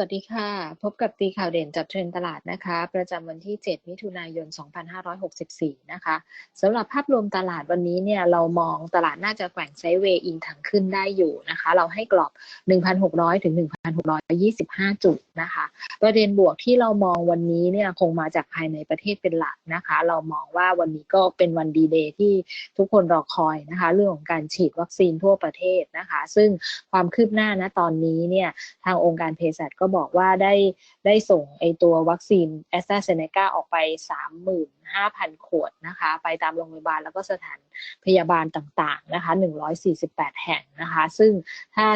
สวัสดีค่ะ พบกับตีข่าวเด่นจับเทรนตลาดนะคะ ประจำวันที่ 7 มิถุนายน 2564 นะคะสำหรับภาพรวมตลาดวันนี้เนี่ยเรามองตลาดน่าจะแกว่งไซด์เวย์อิงถังขึ้นได้อยู่นะคะ เราให้กรอบ 1,600 ถึง 1,625 จุดนะคะ ประเด็นบวกที่เรามองวันนี้เนี่ยคงมาจากภายในประเทศเป็นหลักนะคะ เรามองว่าวันนี้ก็เป็นวันดีเดย์ที่ทุกคนรอคอยนะคะ เรื่องของการฉีดวัคซีนทั่วประเทศนะคะ ซึ่งความคืบหน้านะตอนนี้เนี่ยทางองค์การเภสัชก็บอกว่าได้ได้ส่งไอตัววัคซีนแอสตราเซเนกาออกไป 35,000 ขวดนะคะ ไปตามโรงพยาบาลแล้วก็สถานพยาบาลต่างๆนะคะ 148 แห่งนะคะ ซึ่งถ้า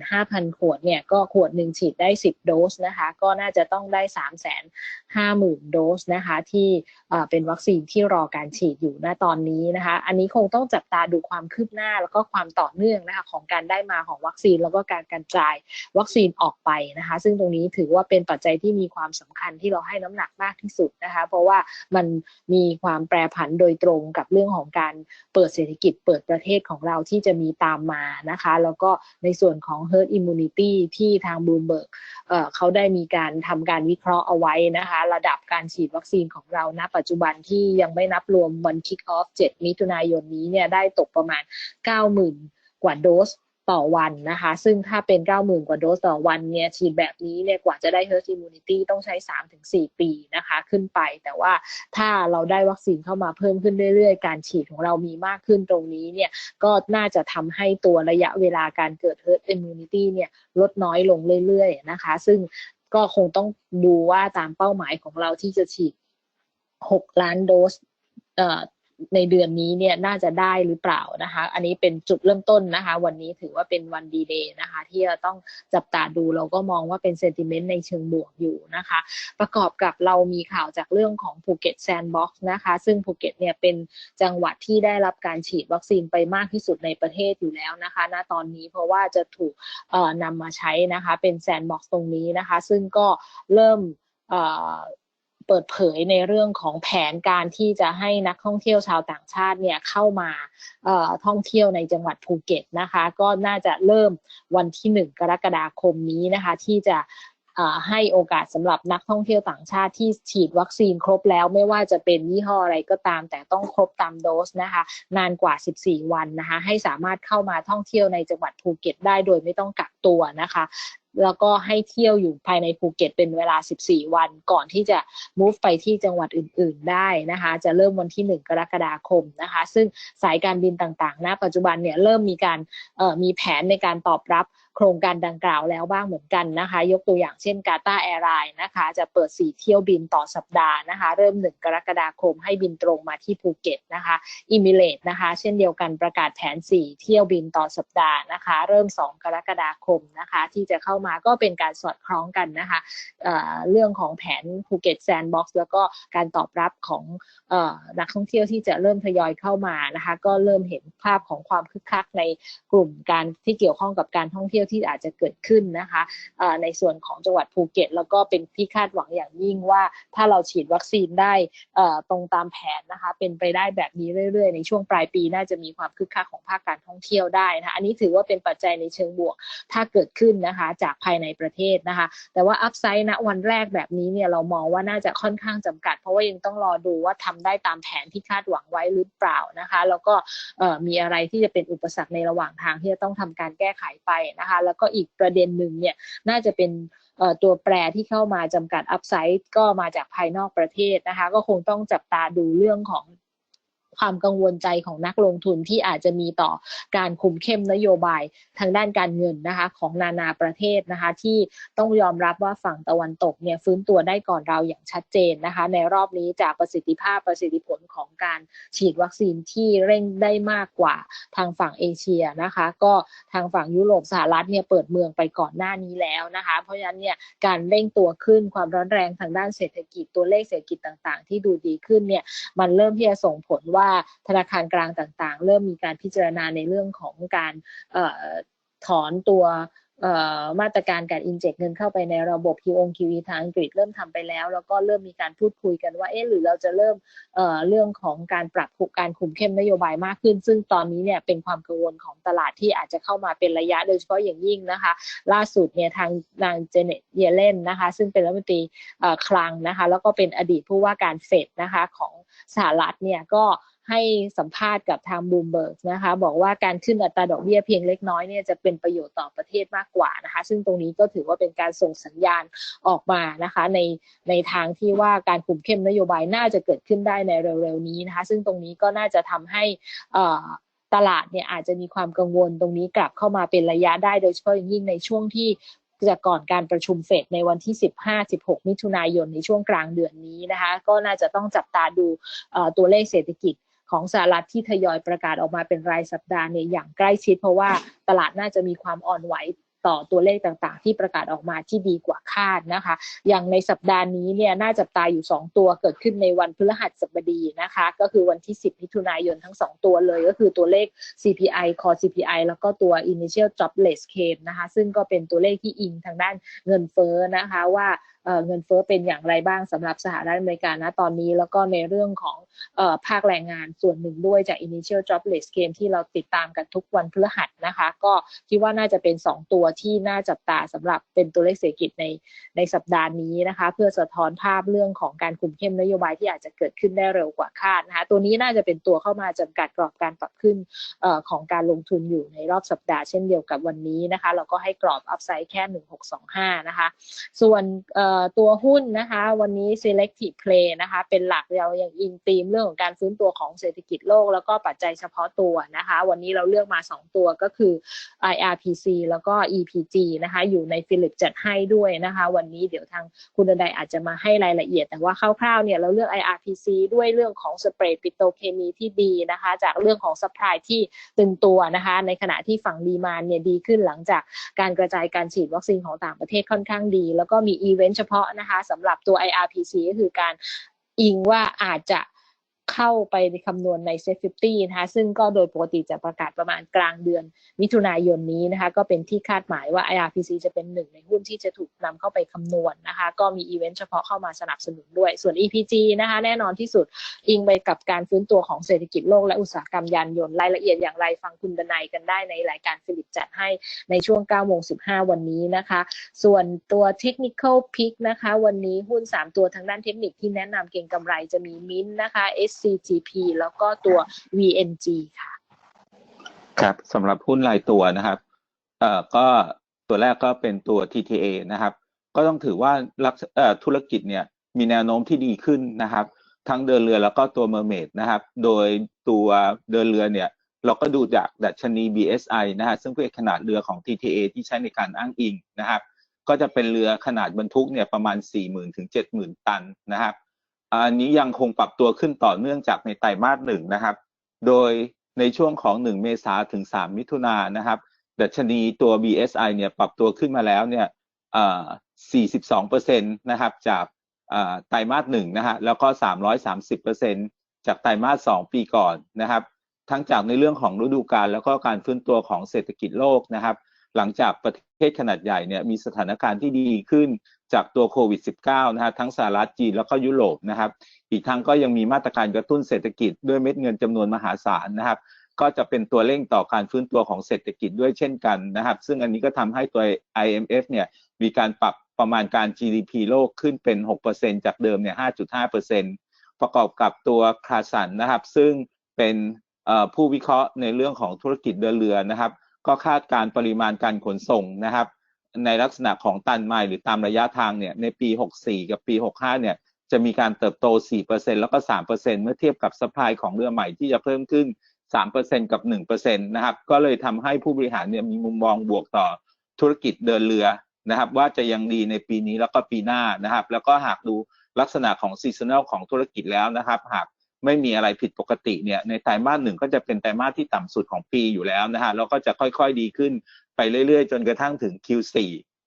35,000 ขวดเนี่ย ก็ขวดหนึ่งฉีดได้ 10 โดสนะคะ ก็น่าจะต้องได้ 350,000 โดสนะคะ ที่เป็นวัคซีนที่รอการฉีดอยู่ณตอนนี้นะคะ อันนี้คงต้องจับตาดูความคืบหน้าแล้วก็ความต่อเนื่องนะคะของการได้มาของวัคซีนแล้วก็การกระจายวัคซีนออกไปนะคะ ซึ่งตรงนี้ถือว่าเป็นปัจจัยที่มีความสำคัญที่เราให้น้ำหนักมากที่สุดนะคะ เพราะว่ามันมีความแปรผันโดยตรงกับเรื่องของการเปิดเศรษฐกิจเปิดประเทศของเราที่จะมีตามมานะคะ แล้วก็ในส่วนของ herd immunity ที่ทางบูมเบิร์กเขาได้มีการทำการวิเคราะห์เอาไว้นะคะ ระดับการฉีดวัคซีนของเราณปัจจุบันที่ยังไม่นับรวมวันคิกออฟ7มิถุนายนนี้เนี่ยได้ตกประมาณ 90,000 กว่าโดส ต่อวันนะคะ ซึ่งถ้าเป็น 90,000 กว่าโดสต่อวันเนี่ยฉีดแบบนี้เนี่ยกว่าจะได้ herd immunity ต้องใช้ 3-4 ปีนะคะ ขึ้นไป แต่ว่าถ้าเราได้วัคซีนเข้ามาเพิ่มขึ้นเรื่อยๆ การฉีดของเรามีมากขึ้นตรงนี้เนี่ยก็น่าจะทำให้ตัวระยะเวลาการเกิด herd immunity เนี่ยลดน้อยลงเรื่อยๆนะคะ ซึ่งก็คงต้องดูว่าตามเป้าหมายของเราที่จะฉีด 6 ล้านโดส ในเดือนนี้เนี่ยน่าจะได้หรือเปล่านะคะ อันนี้เป็นจุดเริ่มต้นนะคะ วันนี้ถือว่าเป็นวันดีเดย์นะคะ ที่จะต้องจับตาดูเราก็มองว่าเป็นเซนติเมนต์ในเชิงบวกอยู่นะคะ ประกอบกับเรามีข่าวจากเรื่องของภูเก็ตแซนด์บ็อกซ์นะคะ ซึ่งภูเก็ตเนี่ยเป็นจังหวัดที่ได้รับการฉีดวัคซีนไปมากที่สุดในประเทศอยู่แล้วนะคะ ณตอนนี้เพราะว่าจะถูกนำมาใช้นะคะ เป็นแซนด์บ็อกซ์ตรงนี้นะคะ ซึ่งก็เริ่ม เปิดเผยในเรื่องของแผนการที่จะให้นักท่องเที่ยวชาวต่างชาติเนี่ยเข้ามาท่องเที่ยวในจังหวัดภูเก็ตนะคะ ก็น่าจะเริ่มวันที่ 1 กรกฎาคมนี้นะคะ ที่จะให้โอกาสสำหรับนักท่องเที่ยวต่างชาติที่ฉีดวัคซีนครบแล้วไม่ว่าจะเป็นยี่ห้ออะไรก็ตาม แต่ต้องครบตามโดสนะคะ นานกว่า 14 วันนะคะ ให้สามารถเข้ามาท่องเที่ยวในจังหวัดภูเก็ตได้โดยไม่ต้องกักตัวนะคะ แล้วก็ให้เที่ยวอยู่ภายในภูเก็ตเป็นเวลา 14 วัน ก่อนที่จะ move ไปที่จังหวัดอื่น ๆ ได้นะคะ จะเริ่มวันที่ 1 กรกฎาคมนะคะ ซึ่งสายการบินต่างๆณปัจจุบันเนี่ยเริ่มมีการมีแผนในการตอบรับโครงการดังกล่าวแล้วบ้างเหมือนกันนะคะ ยกตัวอย่างเช่นกาตาแอร์ไลน์นะคะ จะเปิด 4 เที่ยวบินต่อสัปดาห์นะคะ เริ่ม 1 กรกฎาคมให้บินตรงมาที่ภูเก็ตนะคะอิมิเลตนะคะ เช่นเดียวกันประกาศแผน 4 เที่ยวบินต่อสัปดาห์นะคะ เริ่ม 2 กรกฎาคมนะคะ ที่จะเข้ามาก็เป็นการสอดคล้องกันนะคะเเรื่องของแผนภูเก็ตแซนด์บ็อกซ์แล้วก็การตอบรับของนักท่องเที่ยวที่จะเริ่มทยอยเข้ามานะคะ ก็เริ่มเห็นภาพของความคึกคักในกลุ่มการที่เกี่ยวข้องกับการท่องเที่ยวที่อาจจะเกิดขึ้นนะคะในส่วนของจังหวัดภูเก็ต แล้วก็เป็นที่คาดหวังอย่างยิ่งว่าถ้าเราฉีดวัคซีนได้ตรงตามแผนนะคะ เป็นไปได้แบบนี้เรื่อยๆ ในช่วงปลายปีน่าจะมีความคึกคักของภาคการท่องเที่ยวได้นะคะอันนี้ถือว่าเป็นปัจจัยในเชิงบวกถ้าเกิดขึ้นนะคะ จากภายในประเทศนะคะ แต่ว่าอัพไซด์ณวันแรกแบบนี้เนี่ยเรามองว่าน่าจะค่อนข้างจำกัด เพราะว่ายังต้องรอดูว่าทำได้ตามแผนที่คาดหวังไว้หรือเปล่านะคะ แล้วก็มีอะไรที่จะเป็นอุปสรรคในระหว่างทางที่จะต้องทำการแก้ไขไปนะคะ แล้วก็อีกประเด็นหนึ่งเนี่ยน่าจะเป็นตัวแปรที่เข้ามาจำกัดอัพไซด์ก็มาจากภายนอกประเทศนะคะ ก็คงต้องจับตาดูเรื่องของ ความกังวลใจของนักลงทุนที่อาจจะมีต่อการคุมเข้มนโยบายทางด้านการเงินนะคะของนานาประเทศนะคะที่ต้องยอมรับว่าฝั่งตะวันตกเนี่ยฟื้นตัวได้ก่อนเราอย่างชัดเจนนะคะในรอบนี้จากประสิทธิภาพประสิทธิผลของการฉีดวัคซีนที่เร่งได้มากกว่าทางฝั่งเอเชียนะคะ ก็ทางฝั่งยุโรปสหรัฐเนี่ยเปิดเมืองไปก่อนหน้านี้แล้วนะคะ เพราะฉะนั้นเนี่ยการเร่งตัวขึ้นความร้อนแรงทางด้านเศรษฐกิจตัวเลขเศรษฐกิจต่าง ๆ ที่ดูดีขึ้นเนี่ยมันเริ่มที่จะส่งผลว่าว่าธนาคารกลางต่างๆ เริ่มมีการพิจารณาในเรื่องของการถอนตัวมาตรการการอินเจกเงินเข้าไปในระบบ QO QE ทางอังกฤษเริ่มทำไปแล้ว แล้วก็เริ่มมีการพูดคุยกันว่าเอ๊ะหรือเราจะเริ่มเเรื่องของการปรับการคุมเข้มนโยบายมากขึ้น ซึ่งตอนนี้เนี่ยเป็นความกังวลของตลาดที่อาจจะเข้ามาเป็นระยะโดยเฉพาะอย่างยิ่งนะคะ ล่าสุดเนี่ยทางนางเจเน็ตเยเลนนะคะ ซึ่งเป็นรัฐมนตรีคลังนะคะ แล้วก็เป็นอดีตผู้ว่าการเฟดนะคะของสหรัฐเนี่ยก็ ให้สัมภาษณ์กับทางบูมเบิร์กนะคะ บอกว่าการขึ้นอัตราดอกเบี้ยเพียงเล็กน้อยเนี่ยจะเป็นประโยชน์ต่อประเทศมากกว่านะคะ ซึ่งตรงนี้ก็ถือว่าเป็นการส่งสัญญาณออกมานะคะ ในในทางที่ว่าการคุมเข้มนโยบายน่าจะเกิดขึ้นได้ในเร็วๆนี้นะคะ ซึ่งตรงนี้ก็น่าจะทำให้อ่ตลาดเนี่ยอาจจะมีความกังวลตรงนี้กลับเข้ามาเป็นระยะได้โดยเฉพาะยิ่งในช่วงที่จะก่อนการประชุมเฟดในวันที่ 15-16 มิถุนายนในช่วงกลางเดือนนี้นะคะ ก็น่าจะต้องจับตาดูตัวเลขเศรษฐกิจ ของสหรัฐที่ทยอยประกาศออกมาเป็นรายสัปดาห์เนี่ยอย่างใกล้ชิด เพราะว่าตลาดน่าจะมีความอ่อนไหวต่อตัวเลขต่างๆ ที่ประกาศออกมาที่ดีกว่าคาดนะคะ อย่างในสัปดาห์นี้เนี่ยน่าจับตาอยู่ 2 ตัวเกิดขึ้นในวันพฤหัสบดีนะคะ ก็คือวันที่ 10 มิถุนายนทั้ง 2 ตัวเลยก็คือตัวเลข CPI Core CPI แล้วก็ตัว Initial Jobless Claim นะคะ ซึ่งก็เป็นตัวเลขที่อิงทางด้านเงินเฟ้อนะคะว่า เงินเฟ้อเป็นอย่างไรบ้างสำหรับสหรัฐอเมริกานะตอนนี้ แล้วก็ในเรื่องของภาคแรงงานส่วนหนึ่งด้วยจาก Initial Jobless Claim ที่เราติดตามกันทุกวันพฤหัสนะคะ ก็คิดว่าน่าจะเป็น 2 ตัวที่น่าจับตาสำหรับเป็นตัวเลขเศรษฐกิจในในสัปดาห์นี้นะคะ เพื่อสะท้อนภาพเรื่องของการคุมเข้มนโยบายที่อาจจะเกิดขึ้นได้เร็วกว่าคาดนะคะตัวนี้น่าจะเป็นตัวเข้ามาจำกัดกรอบการปรับขึ้นอของการลงทุนอยู่ในรอบสัปดาห์เช่นเดียวกับวันนี้นะคะ เราก็ให้กรอบอัพไซด์แค่ 1625 นะคะ ส่วนตัวหุ้นนะคะ วันนี้ selective play นะคะ เป็นหลักเราอย่างอิงตีมเรื่องของการฟื้นตัวของเศรษฐกิจโลก แล้วก็ปัจจัยเฉพาะตัวนะคะ วันนี้เราเลือกมา 2 ตัวก็คือ IRPC แล้วก็ EPG นะคะ อยู่ในฟิลิปจัดให้ด้วยนะคะ วันนี้เดี๋ยวทางคุณดนอาจจะมาให้รายละเอียด แต่ว่าคร่าวๆเนี่ยเราเลือก IRPC ด้วยเรื่องของสเปรดปิโตเคมีที่ดีนะคะ จากเรื่องของซัพพลายที่ตึงตัวนะคะ ในขณะที่ฝั่งดีมานเนี่ยดีขึ้นหลังจากการกระจายการฉีดวัคซีนของต่างประเทศค่อนข้างดี แล้วก็มีอีเวนต์เฉพาะนะคะสำหรับตัว IRPC ก็คือการอิงว่าอาจจะ เข้าไปคำนวณในเซฟฟิตี้นะคะซึ่งก็โดยปกติจะประกาศประมาณกลางเดือนมิถุนายนนี้นะคะก็เป็นที่คาดหมายว่า IRPC จะเป็นหนึ่งในหุ้นที่จะถูกนำเข้าไปคำนวณนนะคะก็มีอีเวนต์เฉพาะเข้ามาสนับสนุนด้วย ส่วน EPG นะคะแน่นอนที่สุดอิงไปกับการฟื้นตัวของเศรษฐกิจโลกและอุตสาหกรรมยานยนต์รายละเอียดอย่างไรฟังคุณดนัยกันได้ในรายการฟิลิปจัดให้ในช่วง9โมง15 วันนี้นะคะ ส่วนตัว Technical Pick นะคะวันนี้หุ้น 3 ตัวทางด้านเทคนิคที่แนะนำเก่งกำไรจะมีมินนะคะ SCGP แล้วก็ตัว VNG ค่ะ ครับสำหรับหุ้นรายตัวนะครับเอ่อก็ตัวแรกก็เป็นตัว TTA นะครับ ก็ต้องถือว่าลักเอ่อธุรกิจเนี่ยมีแนวโน้มที่ดีขึ้นนะครับ ทั้งเดินเรือแล้วก็ตัวเมอร์เมดนะครับ โดยตัวเดินเรือเนี่ยเราก็ดูจากดัชนี BSI นะฮะซึ่งเป็นขนาดเรือของ TTA ที่ใช้ในการอ้างอิงนะครับ ก็จะเป็นเรือขนาดบรรทุกเนี่ยประมาณ 40,000ถึง70,000 ตันนะครับ อันนี้ยังคงปรับตัวขึ้นต่อเนื่องจากในไตรมาสหนึ่งนะครับ โดยในช่วงของ 1 เมษาถึง 3 มิถุนายนนะครับ ดัชนีตัว BSI เนี่ยปรับตัวขึ้นมาแล้วเนี่ย42%นะครับจากไตรมาสหนึ่งนะฮะ แล้วก็ 330%จากไตรมาส 2 ปีก่อนนะครับ ทั้งจากในเรื่องของฤดูกาลแล้วก็การฟื้นตัวของเศรษฐกิจโลกนะครับ หลังจากประเทศขนาดใหญ่เนี่ยมีสถานการณ์ที่ดีขึ้น จากตัวโควิด -19 นะฮะทั้งสหรัฐจีนแล้วก็ยุโรปนะครับ อีกทั้งก็ยังมีมาตรการกระตุ้นเศรษฐกิจด้วยเม็ดเงินจำนวนมหาศาลนะครับ ก็จะเป็นตัวเร่งต่อการฟื้นตัวของเศรษฐกิจด้วยเช่นกันนะครับ ซึ่งอันนี้ก็ทำให้ตัว IMF เนี่ยมีการปรับประมาณการ GDP โลกขึ้นเป็น 6%จากเดิมเนี่ย5.5%ประกอบกับตัวคาสันนะครับ ซึ่งเป็นผู้วิเคราะห์ในเรื่องของธุรกิจเดินเรือนะครับ ก็คาดการปริมาณการขนส่งนะครับ ในลักษณะของตันไมล์หรือตามระยะทางเนี่ยในปี 64 กับปี 65 เนี่ยจะมีการเติบโต 4%แล้วก็ 3%เมื่อเทียบกับสปายของเรือใหม่ที่จะเพิ่มขึ้น 3%กับ 1%นะครับก็เลยทำให้ผู้บริหารเนี่ยมีมุมมองบวกต่อธุรกิจเดินเรือนะครับ ว่าจะยังดีในปีนี้แล้วก็ปีหน้านะครับ แล้วก็หากดูลักษณะของซีซันแนลของธุรกิจแล้วนะครับ หาก ไม่มีอะไรผิดปกติเนี่ยในไตรมาสหนึ่งก็จะเป็นไตรมาสที่ต่ำสุดของปีอยู่แล้วนะฮะแล้วก็จะค่อยๆดีขึ้นไปเรื่อยๆ จนกระทั่งถึง Q4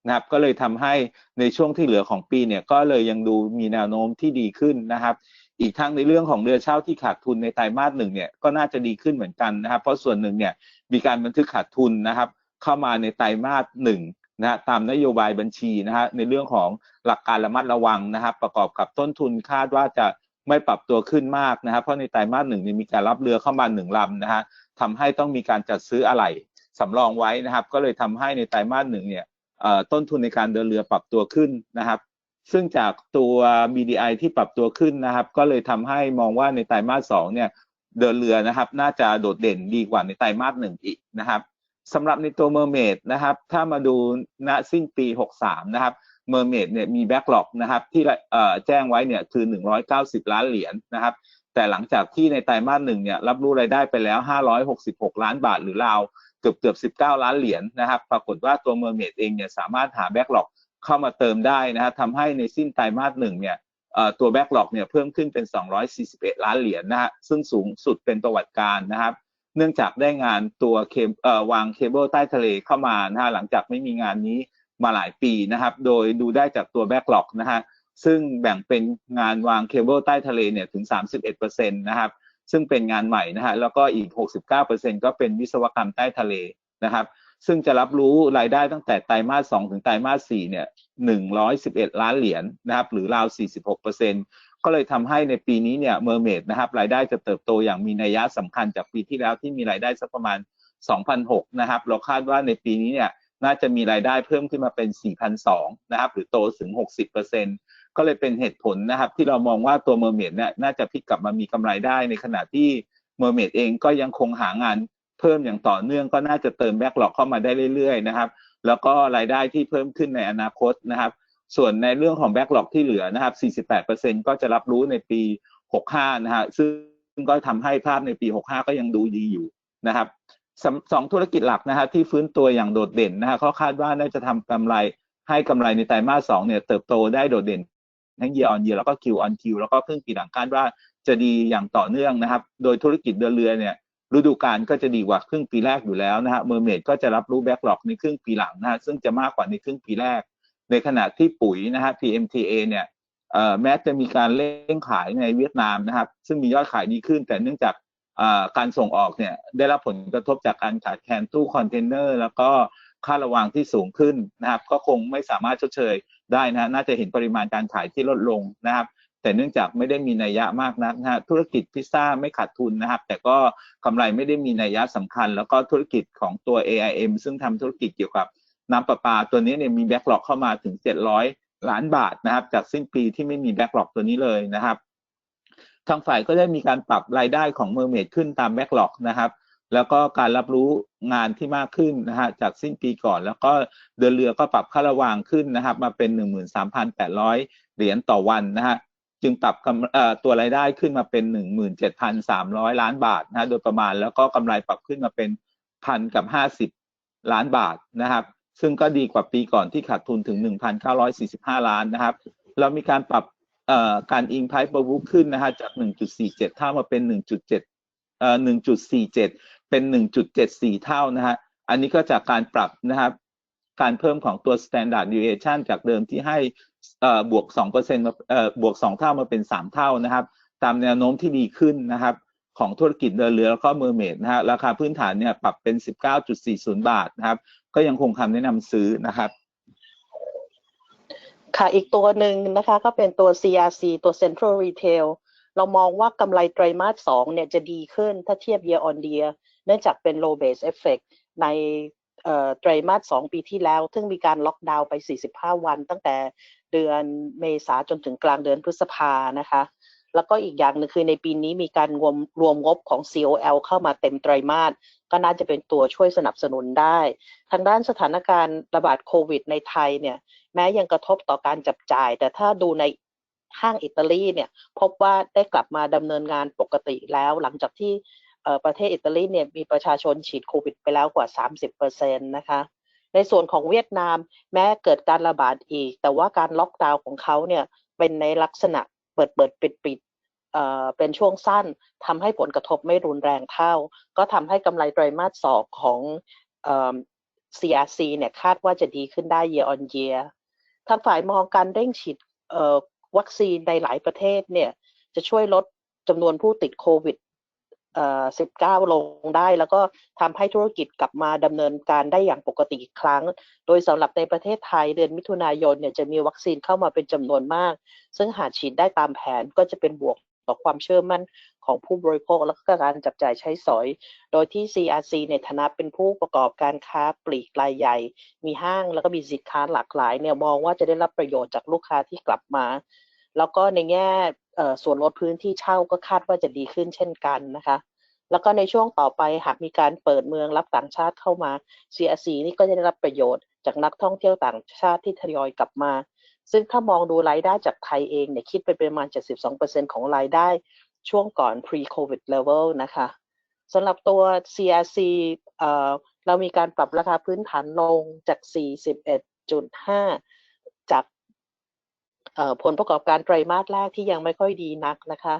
นะครับก็เลยทำให้ในช่วงที่เหลือของปีเนี่ยก็เลยยังดูมีแนวโน้มที่ดีขึ้นนะครับ อีกทั้งในเรื่องของเรือเช่าที่ขาดทุนในไตรมาสหนึ่งเนี่ยก็น่าจะดีขึ้นเหมือนกันนะครับ เพราะส่วนหนึ่งเนี่ยมีการบันทึกขาดทุนนะครับ เข้ามาในไตรมาสหนึ่งนะฮะตามนโยบายบัญชีนะฮะในเรื่องของหลักการระมัดระวังนะครับ ประกอบกับต้นทุนคาดว่าจะ ไม่ปรับตัวขึ้นมากนะครับเพราะในไตรมาสหนึ่งมีการรับเรือเข้ามาหนึ่งลำนะฮะทำให้ต้องมีการจัดซื้ออะไหล่สำรองไว้นะครับ ก็เลยทำให้ในไตรมาสหนึ่งเนี่ยต้นทุนในการเดินเรือปรับตัวขึ้นนะครับ ซึ่งจากตัว BDI ที่ปรับตัวขึ้นนะครับ ก็เลยทำให้มองว่าในไตรมาสสองเนี่ยเดินเรือนะครับ น่าจะโดดเด่นดีกว่าในไตรมาสหนึ่งอีกนะครับสำหรับในตัวเมอร์เมดนะครับ ถ้ามาดูณสิ้นปี 63 นะครับ เมอร์เมดเนี่ยมีแบ็กหลอกนะครับที่แจ้งไว้เนี่ยคือ 190 ล้านเหรียญนะครับ แต่หลังจากที่ในไตรมาสหนึ่งเนี่ยรับรู้รายได้ไปแล้ว 566 ล้านบาทหรือราวเกือบเกือบ19 ล้านเหรียญนะครับ ปรากฏว่าตัวเมอร์เมดเองเนี่ยสามารถหาแบ็กหลอกเข้ามาเติมได้นะฮะทำให้ในสิ้นไตรมาสหนึ่งเนี่ยตัวแบ็กหลอกเนี่ยเพิ่มขึ้นเป็น 241 ล้านเหรียญนะฮะซึ่งสูงสุดเป็นประวัติการนะครับเนื่องจากได้งานตัวเคมวางเคเบิลใต้ทะเลเข้ามานะฮะหลังจากไม่มีงานนี้ มาหลายปีนะครับ โดยดูได้จากตัวแบ็กหลอกนะฮะซึ่งแบ่งเป็นงานวางเคเบิลใต้ทะเลเนี่ยถึง 31%นะครับ ซึ่งเป็นงานใหม่นะฮะแล้วก็อีก 69%ก็เป็นวิศวกรรมใต้ทะเลนะครับ ซึ่งจะรับรู้รายได้ตั้งแต่ไตรมาส 2 ถึงไตรมาส 4 เนี่ย 111 ล้านเหรียญนะครับ หรือราว 46%ก็เลยทำให้ในปีนี้เนี่ยเมอร์เมดนะครับรายได้จะเติบโตอย่างมีนัยยะสำคัญจากปีที่แล้วที่มีรายได้สักประมาณ 2,006นะครับ เราคาดว่าในปีนี้เนี่ย น่าจะมีรายได้เพิ่มขึ้นมาเป็น4,002นะครับ หรือโตถึง 60%ก็เลยเป็นเหตุผลนะครับ ที่เรามองว่าตัวเมอร์เมดเนี่ยน่าจะพลิกกลับมามีกำไรได้ในขณะที่เมอร์เมดเองก็ยังคงหางานเพิ่มอย่างต่อเนื่องก็น่าจะเติมแบ็กหลอกเข้ามาได้เรื่อยๆนะครับ แล้วก็รายได้ที่เพิ่มขึ้นในอนาคตนะครับ ส่วนในเรื่องของแบ็กหลอกที่เหลือนะครับ 48%ก็จะรับรู้ในปี 65 นะฮะซึ่งก็ทำให้ภาพในปี 65 ก็ยังดูดีอยู่นะครับ สองธุรกิจหลักนะฮะที่ฟื้นตัวอย่างโดดเด่นนะฮะเขาคาดว่าน่าจะทำกำไรให้กำไรในไตรมาส2เนี่ยเติบโตได้โดดเด่น ทั้ง year on year แล้วก็ Q on Q แล้วก็ครึ่งปีหลังคาดว่าจะดีอย่างต่อเนื่องนะครับ โดยธุรกิจเดินเรือเนี่ยฤดูกาลก็จะดีกว่าครึ่งปีแรกอยู่แล้วนะฮะเมอร์เมดก็จะรับรู้แบ็กหลอกในครึ่งปีหลังนะฮะซึ่งจะมากกว่าในครึ่งปีแรก ในขณะที่ปุ๋ยนะฮะ PMTA เนี่ยแม้จะมีการเร่งขายในเวียดนามนะครับ ซึ่งมียอดขายดีขึ้น แต่เนื่องจาก การส่งออกเนี่ยได้รับผลกระทบจากการขาดแคลนตู้คอนเทนเนอร์แล้วก็ค่าระวางที่สูงขึ้นนะครับ ก็คงไม่สามารถชดเชยได้นะน่าจะเห็นปริมาณการขายที่ลดลงนะครับ แต่เนื่องจากไม่ได้มีนัยยะมากนักนะฮะธุรกิจพิซซ่าไม่ขาดทุนนะครับ แต่ก็กำไรไม่ได้มีนัยยะสำคัญ แล้วก็ธุรกิจของตัว AIM ซึ่งทำธุรกิจเกี่ยวกับน้ำประปาตัวนี้เนี่ยมีแบ็กหลอกเข้ามาถึง 700 ล้านบาทนะครับ จากสิ้นปีที่ไม่มีแบ็กหลอกตัวนี้เลยนะครับ ทางฝ่ายก็ได้มีการปรับรายได้ของเมอร์เมดขึ้นตามแบ็กหลอกนะครับ แล้วก็การรับรู้งานที่มากขึ้นนะฮะจากสิ้นปีก่อน แล้วก็เดินเรือก็ปรับค่าระวางขึ้นนะครับ มาเป็น 13,800 เหรียญต่อวันนะฮะจึงปรับตัวรายได้ขึ้นมาเป็น 17,300 ล้านบาทนะะโดยประมาณแล้วก็กำไรปรับขึ้นมาเป็นพันกับ 50 ล้านบาทนะครับ ซึ่งก็ดีกว่าปีก่อนที่ขาดทุนถึง 1,945 ล้านนะครับ เรามีการปรับ การอิงไพร์บบุ๊กขึ้นนะฮะจาก 1.47 เท่ามาเป็น 1.7เอ่อ1.47 เป็น 1.74 เท่านะฮะอันนี้ก็จากการปรับนะครับการเพิ่มของตัว standard deviation จากเดิมที่ให้บวก2%มาเอ่อบวก 2 เท่ามาเป็น 3 เท่านะครับ ตามแนวโน้มที่ดีขึ้นนะครับ ของธุรกิจเดินเรือแล้วก็เมอร์เมดนะฮะราคาพื้นฐานเนี่ยปรับเป็น 19.40 บาทนะครับ ก็ยังคงคำแนะนำซื้อนะครับ ค่ะอีกตัวหนึ่งนะคะก็เป็นตัว CRC ตัว Central Retail เรามองว่ากำไรไตรมาสสองเนี่ยจะดีขึ้นถ้าเทียบ year on year เนื่องจากเป็น low base effect ในไตรมาสสองปีที่แล้ว ซึ่งมีการล็อกดาวน์ไป 45 วันตั้งแต่เดือนเมษาจนถึงกลางเดือนพฤษภานะคะ แล้วก็อีกอย่างหนึงคือในปีนี้มีการรวมรวมงบของ COL เข้ามาเต็มไตรมาสก็น่าจะเป็นตัวช่วยสนับสนุนได้ ทางด้านสถานการณ์ระบาดโควิด ในไทยเนี่ยแม้ยังกระทบต่อการจับจ่าย แต่ถ้าดูในห้างอิตาลีเนี่ยพบว่าได้กลับมาดำเนินงานปกติแล้วหลังจากที่ประเทศอิตาลีเนี่ยมีประชาชนฉีดโควิดไปแล้วกว่า 30%นะคะในส่วนของเวียดนามแม้เกิดการระบาดอีก แต่ว่าการล็อกดาวน์ของเขาเนี่ยเป็นในลักษณะเปิดเปิดปิดปิด เป็นช่วงสั้นทำให้ผลกระทบไม่รุนแรงเท่า ก็ทำให้กำไรไตรมาสสองของเอ่อ CRC เนี่ยคาดว่าจะดีขึ้นได้ year on year ทางฝ่ายมองการเร่งฉีดเอ่อวัคซีนในหลายประเทศเนี่ยจะช่วยลดจำนวนผู้ติดโควิดเอ่อ19 ลงได้แล้วก็ทำให้ธุรกิจกลับมาดำเนินการได้อย่างปกติอีกครั้ง โดยสำหรับในประเทศไทยเดือนมิถุนายนเนี่ยจะมีวัคซีนเข้ามาเป็นจำนวนมาก ซึ่งหากฉีดได้ตามแผนก็จะเป็นบวก ต่อความเชื่อมั่นของผู้บริโภคและก็การจับจ่ายใช้สอย โดยที่ CRC ในฐานะเป็นผู้ประกอบการค้าปลีกรายใหญ่ มีห้างแล้วก็มีสินค้าหลากหลายเนี่ยมองว่าจะได้รับประโยชน์จากลูกค้าที่กลับมา แล้วก็ในแง่ส่วนลดพื้นที่เช่าก็คาดว่าจะดีขึ้นเช่นกันนะคะแล้วก็ในช่วงต่อไปหากมีการเปิดเมืองรับต่างชาติเข้ามา CRC นี่ก็จะได้รับประโยชน์จากนักท่องเที่ยวต่างชาติที่ทยอยกลับมา ซึ่งถ้ามองดูรายได้จากไทยเองเนี่ยคิดไปประมาณ 72%ของรายได้ช่วงก่อน pre-covid level นะคะสำหรับตัว CRC เอ่อเรามีการปรับราคาพื้นฐานลงจาก 41.5 จากผลประกอบการไตรมาสแรกที่ยังไม่ค่อยดีนักนะคะ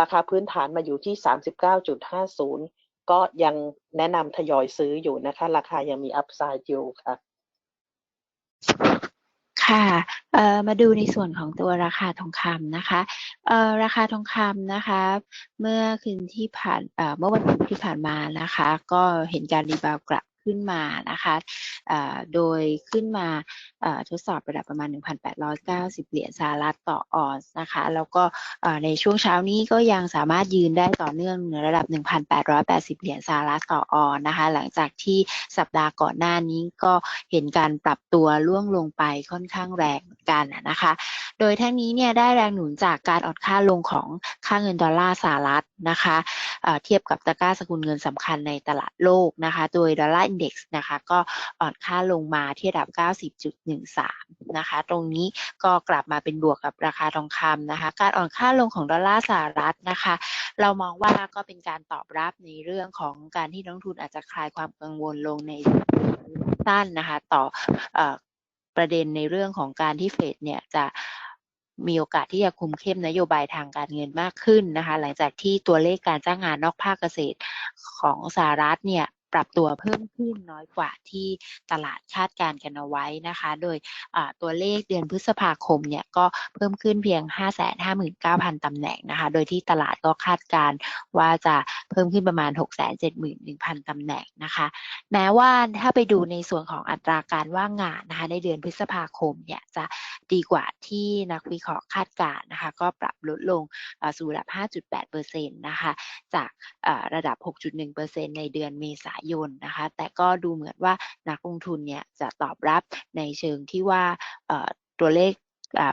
ราคาพื้นฐานมาอยู่ที่ 39.50 ก็ยังแนะนำทยอยซื้ออยู่นะคะ ราคายังมีอัพไซด์อยู่ค่ะ ค่ะมาดูในส่วนของตัวราคาทองคำนะคะราคาทองคำนะคะ เมื่อคืนที่ผ่านเมื่อวันศุกร์ที่ผ่านมานะคะ ก็เห็นการรีบาวกลับ ขึ้นมานะคะโดยขึ้นมาทดสอบระดับประมาณ 1,890 เหรียญสหรัฐต่อออนซ์นะคะ แล้วก็ในช่วงเช้านี้ก็ยังสามารถยืนได้ต่อเนื่องในระดับ 1,880 เหรียญสหรัฐต่อออนซ์นะคะ หลังจากที่สัปดาห์ก่อนหน้านี้ก็เห็นการปรับตัวล่วงลงไปค่อนข้างแรงเหมือนกันนะคะ โดยทั้งนี้เนี่ยได้แรงหนุนจากการอ่อนค่าลงของค่าเงินดอลลาร์สหรัฐนะคะเทียบกับตะกร้าสกุลเงินสำคัญในตลาดโลกนะคะ โดยดอลลาร์อินเด็กนะคะก็อ่อนค่าลงมาที่ระดับ 90.13 นะคะ ตรงนี้ก็กลับมาเป็นบวกกับราคาทองคำนะคะ การอ่อนค่าลงของดอลลาร์สหรัฐนะคะ เรามองว่าก็เป็นการตอบรับในเรื่องของการที่นักทุนอาจจะคลายความกังวลลงในสั้นนะคะ ต่ออประเด็นในเรื่องของการที่เฟดเนี่ยจะมีโอกาสที่จะคุมเข้มนโยบายทางการเงินมากขึ้นนะคะ หลังจากที่ตัวเลขการจ้างงานนอกภาคเกษตรของสหรัฐเนี่ย ปรับตัวเพิ่มขึ้นน้อยกว่าที่ตลาดคาดการณ์กันเอาไว้นะคะ โดยตัวเลขเดือนพฤษภาคมเนี่ยก็เพิ่มขึ้นเพียง 559,000 ตำแหน่งนะคะ โดยที่ตลาดก็คาดการณ์ว่าจะเพิ่มขึ้นประมาณ 671,000 ตำแหน่งนะคะ แม้ว่าถ้าไปดูในส่วนของอัตราการว่างงานนะคะ ในเดือนพฤษภาคมเนี่ยจะดีกว่าที่นักวิเคราะห์คาดการณ์นะคะ ก็ปรับลดลงสู่ระดับ 5.8%นะคะ จากระดับ 6.1%ในเดือนเมษายยนนะคะ แต่ก็ดูเหมือนว่านักลงทุนเนี่ยจะตอบรับในเชิงที่ว่าตัวเลข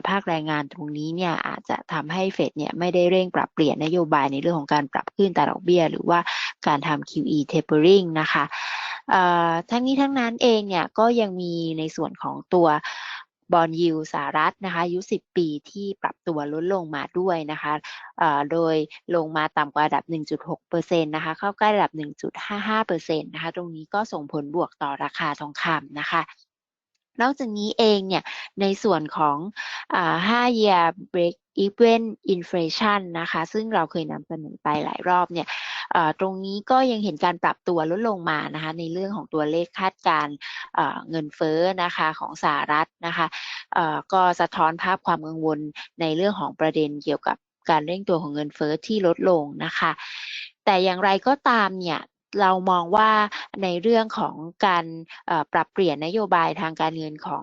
ภาคแรงงานตรงนี้เนี่ยอาจจะทำให้เฟดเนี่ยไม่ได้เร่งปรับเปลี่ยนนโยบายในเรื่องของการปรับขึ้นตลาดอกเบี้ย หรือว่าการทำ QE tapering นะคะทั้งนี้ทั้งนั้นเองเนี่ยก็ยังมีในส่วนของตัว บอลยิวสหรัฐนะคะอายุ 10 ปีที่ปรับตัวลดลงมาด้วยนะคะโดยลงมาต่ำกว่าระดับ 1.6%นะคะเข้าใกล้ระดับ 1.55%นะคะตรงนี้ก็ส่งผลบวกต่อราคาทองคำนะคะ นอกจากนี้เองเนี่ย ในส่วนของอ5 year break even inflation นะคะ ซึ่งเราเคยนำเสนอไปหลายรอบเนี่ยตรงนี้ก็ยังเห็นการปรับตัวลดลงมานะคะในเรื่องของตัวเลขคาดการเงินเฟ้อนะคะของสหรัฐนะคะก็สะท้อนภาพความกังวลในเรื่องของประเด็นเกี่ยวกับการเร่งตัวของเงินเฟ้อที่ลดลงนะคะ แต่อย่างไรก็ตามเนี่ย เรามองว่าในเรื่องของการปรับเปลี่ยนนโยบายทางการเงินของ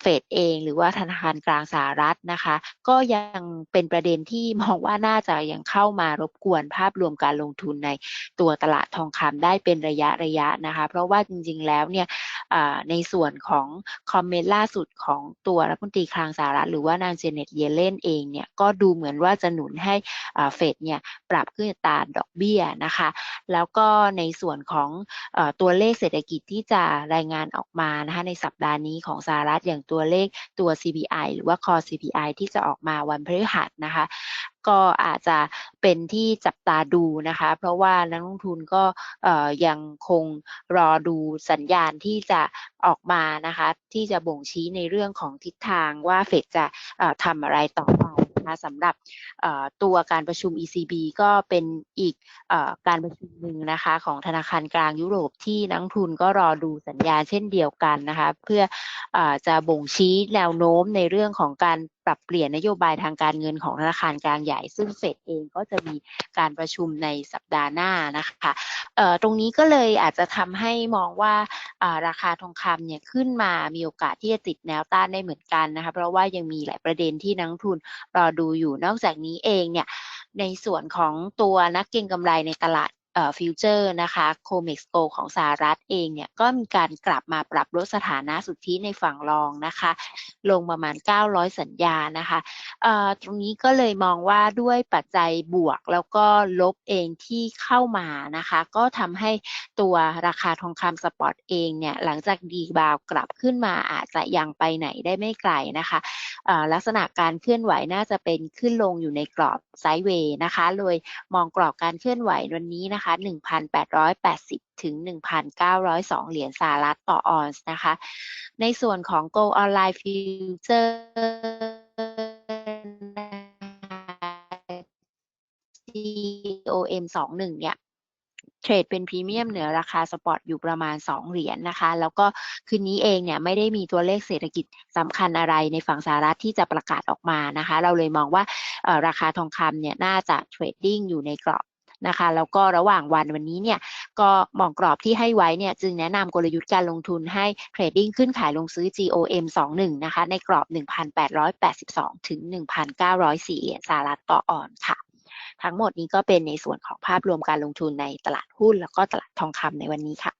เฟดเอง หรือว่าธนาคารกลางสหรัฐนะคะ ก็ยังเป็นประเด็นที่มองว่าน่าจะยังเข้ามารบกวนภาพรวมการลงทุนในตัวตลาดทองคำได้เป็นระยะระยะนะคะ เพราะว่าจริงๆแล้วเนี่ยในส่วนของคอมเมนต์ล่าสุดของตัวรัฐมนตรีคลังสหรัฐหรือว่านางเจเน็ตเยเลนเองเนี่ยก็ดูเหมือนว่าจะหนุนให้เฟดเนี่ยปรับขึ้นตาดอกเบี้ยนะคะ แล้วก็ในส่วนของอตัวเลขเศรษฐกิจที่จะรายงานออกมานะคะในสัปดาห์นี้ของสหรัฐอย่างตัวเลขตัว CPI หรือว่า Core CPI ที่จะออกมาวันพฤหัสนะคะ ก็อาจจะเป็นที่จับตาดูนะคะ เพราะว่านักลงทุนก็ยังคงรอดูสัญญาณที่จะออกมานะคะ ที่จะบ่งชี้ในเรื่องของทิศทางว่าเฟดจะทำอะไรต่อ นะคะสำหรับตัวการประชุม ECB ก็เป็นอีกอการประชุมหนึ่งนะคะของธนาคารกลางยุโรปที่นักทุนก็รอดูสัญญาณเช่นเดียวกันนะคะเพื่ออจะบ่งชี้แนวโน้มในเรื่องของการ รับเปลี่ยนนโยบายทางการเงินของธนาคารกลางใหญ่ ซึ่งเฟดเองก็จะมีการประชุมในสัปดาห์หน้านะคะตรงนี้ก็เลยอาจจะทำให้มองว่าราคาทองคำเนี่ยขึ้นมามีโอกาสที่จะติดแนวต้านได้เหมือนกันนะคะเพราะว่ายังมีหลายประเด็นที่นักทุนรอดูอยู่นอกจากนี้เองเนี่ยในส่วนของตัวนักเก็งกำไรในตลาด ฟิวเจอร์นะคะโคเม็กโกของสหรัฐเองเนี่ยก็มีการกลับมาปรับลดสถานะสุทธิในฝั่งรองนะคะ ลงประมาณ 900 สัญญานะคะเอ่อตรงนี้ก็เลยมองว่าด้วยปัจจัยบวกแล้วก็ลบเองที่เข้ามานะคะ ก็ทำให้ตัวราคาทองคำสปอตเองเนี่ยหลังจากดีบาวกลับขึ้นมาอาจจะยังไปไหนได้ไม่ไกลนะคะเออลักษณะการเคลื่อนไหวน่าจะเป็นขึ้นลงอยู่ในกรอบไซด์เวย์นะคะ โดยมองกรอบการเคลื่อนไหววันนี้นะคะ1,880 ถึง 1,902 เหรียญสหรัฐต่อออนซ์นะคะ ในส่วนของ Go Online Future GOM 21เนี่ยเทรดเป็นพรีเมียมเหนือราคาสปอตอยู่ประมาณ 2 เหรียญนนะคะ แล้วก็คืนนี้เองเนี่ยไม่ได้มีตัวเลขเศรษฐกิจสำคัญอะไรในฝั่งสหรัฐที่จะประกาศออกมานะคะ เราเลยมองว่าราคาทองคำเนี่ยน่าจะเทรดดิ้งอยู่ในกรอบ นะคะ แล้วก็ระหว่างวันวันนี้เนี่ยก็มองกรอบที่ให้ไว้เนี่ยจึงแนะนำกลยุทธ์การลงทุนให้เทรดดิ้งขึ้นขายลงซื้อ GOM 21นะคะในกรอบ 1,882 ถึง 1,904เหรียญสหรัฐต่อออนค่ะ ทั้งหมดนี้ก็เป็นในส่วนของภาพรวมการลงทุนในตลาดหุ้น แล้วก็ตลาดทองคำในวันนี้ค่ะ